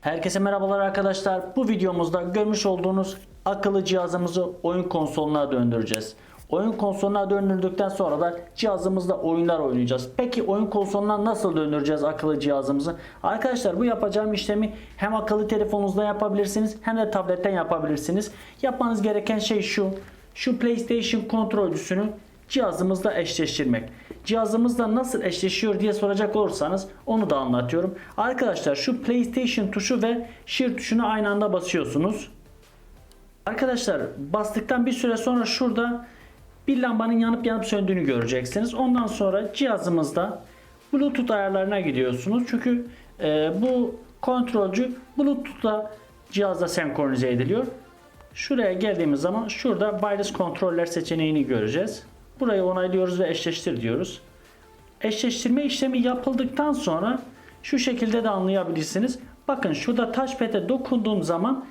Herkese merhabalar arkadaşlar. Bu videomuzda görmüş olduğunuz akıllı cihazımızı oyun konsoluna döndüreceğiz. Oyun konsoluna döndürdükten sonra da cihazımızda oyunlar oynayacağız. Peki oyun konsoluna nasıl döndüreceğiz akıllı cihazımızı? Arkadaşlar bu yapacağım işlemi hem akıllı telefonunuzda yapabilirsiniz hem de tabletten yapabilirsiniz. Yapmanız gereken şey şu. Şu PlayStation kontrolcüsünü cihazımızla eşleştirmek. Cihazımızla nasıl eşleşiyor diye soracak olursanız onu da anlatıyorum. Arkadaşlar şu PlayStation tuşu ve Shift tuşuna aynı anda basıyorsunuz. Arkadaşlar bastıktan bir süre sonra şurada bir lambanın yanıp yanıp söndüğünü göreceksiniz. Ondan sonra cihazımızda Bluetooth ayarlarına gidiyorsunuz. Çünkü e, bu kontrolcü Bluetooth'la cihazla senkronize ediliyor. Şuraya geldiğimiz zaman şurada wireless kontroller seçeneğini göreceğiz. Burayı onaylıyoruz ve eşleştir diyoruz. Eşleştirme işlemi yapıldıktan sonra şu şekilde de anlayabilirsiniz. Bakın şurada touchpad'e dokunduğum zaman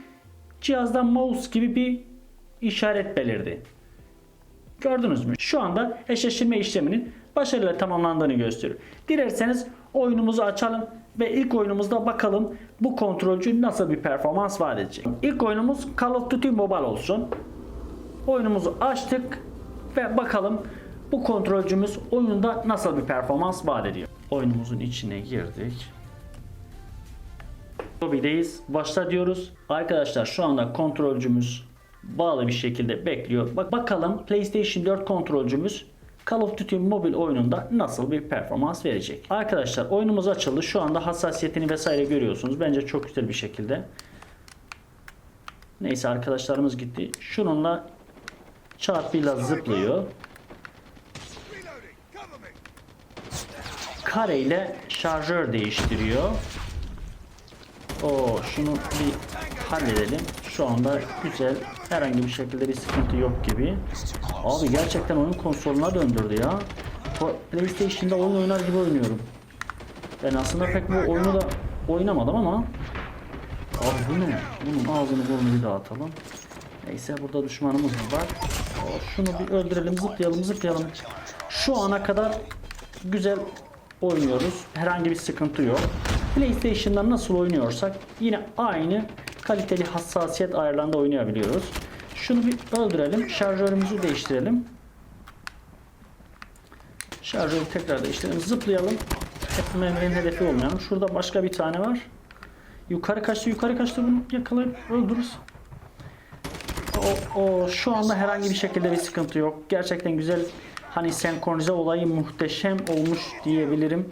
cihazda mouse gibi bir işaret belirdi. Gördünüz mü? Şu anda eşleştirme işleminin başarıyla tamamlandığını gösteriyor. Dilerseniz oyunumuzu açalım ve ilk oyunumuzda bakalım bu kontrolcü nasıl bir performans vaat edecek. İlk oyunumuz Call of Duty Mobile olsun. Oyunumuzu açtık ve bakalım bu kontrolcümüz oyunda nasıl bir performans vaat ediyor. Oyunumuzun içine girdik. Lobby'deyiz. Başla diyoruz. Arkadaşlar şu anda kontrolcümüz bağlı bir şekilde bekliyor. Bak bakalım PlayStation 4 kontrolcümüz Call of Duty Mobile oyununda nasıl bir performans verecek. Arkadaşlar oyunumuz açıldı. Şu anda hassasiyetini vesaire görüyorsunuz. Bence çok güzel bir şekilde. Neyse arkadaşlarımız gitti. Şununla çarpıyla zıplıyor. Kareyle şarjör değiştiriyor. O şunu bir halledelim. Şu anda güzel. Herhangi bir şekilde bir sıkıntı yok gibi. Abi gerçekten oyun konsoluna döndürdü ya. PlayStation'da oyun oynar gibi oynuyorum. Ben aslında pek bu oyunu da oynamadım ama Abi bu ne? Bunun ağzını burnunu bir dağıtalım. Neyse burada düşmanımız var. Şunu bir öldürelim zıplayalım zıplayalım. Şu ana kadar güzel oynuyoruz. Herhangi bir sıkıntı yok. PlayStation'da nasıl oynuyorsak yine aynı kaliteli hassasiyet ayarlarında oynayabiliyoruz. Şunu bir öldürelim. Şarjörümüzü değiştirelim. Şarjörü tekrar değiştirelim. Zıplayalım. Hep hedefi olmayalım. Şurada başka bir tane var. Yukarı kaçtı, yukarı kaçtı bunu yakalayıp öldürürüz. O, o şu anda herhangi bir şekilde bir sıkıntı yok. Gerçekten güzel hani senkronize olayı muhteşem olmuş diyebilirim.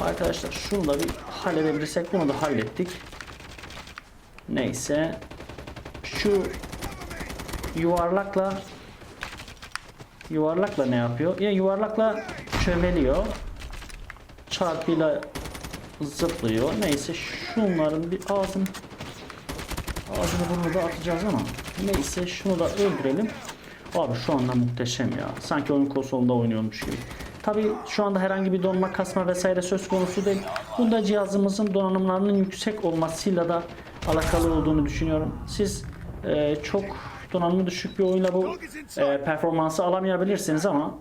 Arkadaşlar şunu da bir halledebilirsek bunu da hallettik. Neyse. Şu yuvarlakla yuvarlakla ne yapıyor? Ya yuvarlakla çömeliyor. Çarpıyla zıplıyor. Neyse şunların bir ağzını ağzını burnunu da atacağız ama neyse şunu da öldürelim. Abi şu anda muhteşem ya. Sanki oyun konsolunda oynuyormuş gibi. Tabi şu anda herhangi bir donma kasma vesaire söz konusu değil. Bunda cihazımızın donanımlarının yüksek olmasıyla da alakalı olduğunu düşünüyorum. Siz e, çok donanımı düşük bir oyunla bu e, performansı alamayabilirsiniz ama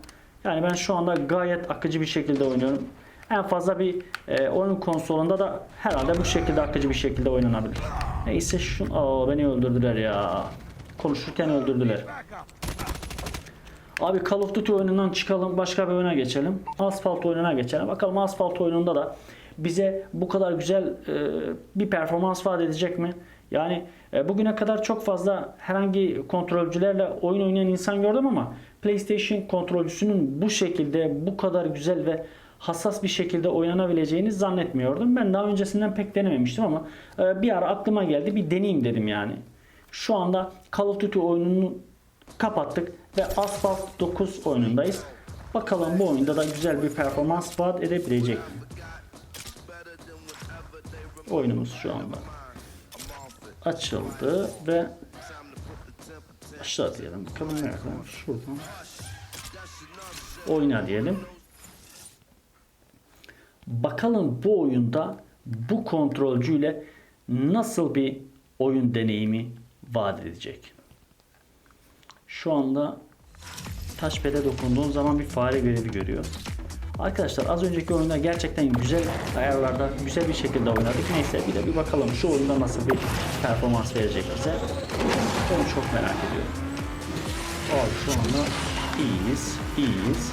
yani ben şu anda gayet akıcı bir şekilde oynuyorum. En fazla bir e, oyun konsolunda da herhalde bu şekilde akıcı bir şekilde oynanabilir. Neyse şu Aa, beni öldürdüler ya. Konuşurken öldürdüler. Abi Call of Duty oyunundan çıkalım başka bir oyuna geçelim. Asphalt oyununa geçelim. Bakalım Asphalt oyununda da bize bu kadar güzel e, bir performans vaat edecek mi? Yani e, bugüne kadar çok fazla herhangi kontrolcülerle oyun oynayan insan gördüm ama PlayStation kontrolcüsünün bu şekilde bu kadar güzel ve hassas bir şekilde oynanabileceğini zannetmiyordum. Ben daha öncesinden pek denememiştim ama e, bir ara aklıma geldi bir deneyeyim dedim yani. Şu anda Call of Duty oyununu kapattık ve Asphalt 9 oyunundayız. Bakalım bu oyunda da güzel bir performans vaat edebilecek mi? Oyunumuz şu anda açıldı ve aşağı diyelim. Bakalım nereden? Şuradan. Oyna diyelim. Bakalım bu oyunda bu kontrolcüyle nasıl bir oyun deneyimi vaat edecek. Şu anda touchpad'e dokunduğun zaman bir fare görevi görüyor. Arkadaşlar az önceki oyunda gerçekten güzel ayarlarda güzel bir şekilde oynadık. Neyse bir de bir bakalım şu oyunda nasıl bir performans verecek bize. Onu çok merak ediyorum. Abi şu anda iyiyiz, iyiyiz.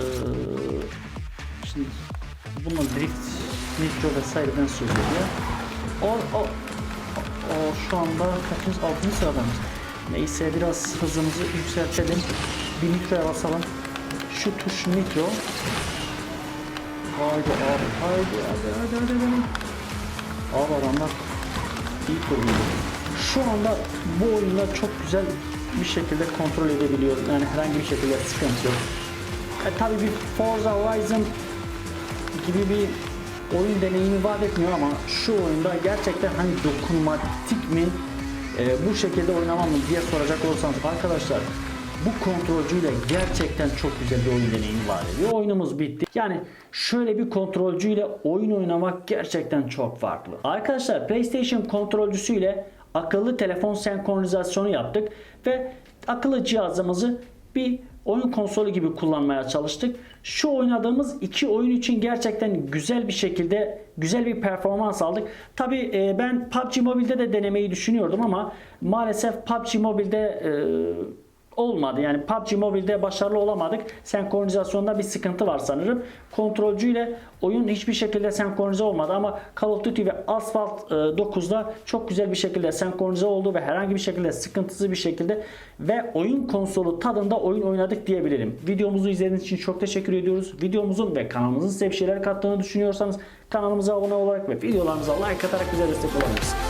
Ee, şimdi bunun drift, nitro vesaireden söz ediyor. O, o, o şu anda kaçıncı, altıncı sıradayız. Neyse biraz hızımızı yükseltelim. Bir nitroya basalım. Şu tuş nitro. Haydi abi, haydi, hadi, hadi, hadi, hadi. Abi adamlar iyi kuruluyor. Şu anda bu oyunda çok güzel bir şekilde kontrol edebiliyorum. Yani herhangi bir şekilde sıkıntı yok. E, tabii bir Forza Horizon gibi bir oyun deneyimi vaat etmiyor ama şu oyunda gerçekten hani dokunmatik mi e, bu şekilde oynamam mı diye soracak olursanız arkadaşlar bu kontrolcüyle gerçekten çok güzel bir oyun deneyimi vaat ediyor. Oyunumuz bitti. Yani şöyle bir kontrolcüyle oyun oynamak gerçekten çok farklı. Arkadaşlar PlayStation kontrolcüsüyle akıllı telefon senkronizasyonu yaptık ve akıllı cihazımızı bir oyun konsolu gibi kullanmaya çalıştık. Şu oynadığımız iki oyun için gerçekten güzel bir şekilde güzel bir performans aldık. Tabi ben PUBG Mobile'de de denemeyi düşünüyordum ama maalesef PUBG Mobile'de e, olmadı. Yani PUBG Mobile'de başarılı olamadık. Senkronizasyonda bir sıkıntı var sanırım. Kontrolcüyle oyun hiçbir şekilde senkronize olmadı ama Call of Duty ve Asphalt e, 9'da çok güzel bir şekilde senkronize oldu ve herhangi bir şekilde sıkıntısız bir şekilde ve oyun konsolu tadında oyun oynadık diyebilirim. Videomuzu izlediğiniz için çok teşekkür ediyoruz. Videomuzun ve kanalımızın size bir şeyler kattığını düşünüyorsanız kanalımıza abone olarak ve videolarımıza like atarak bize destek olabilirsiniz.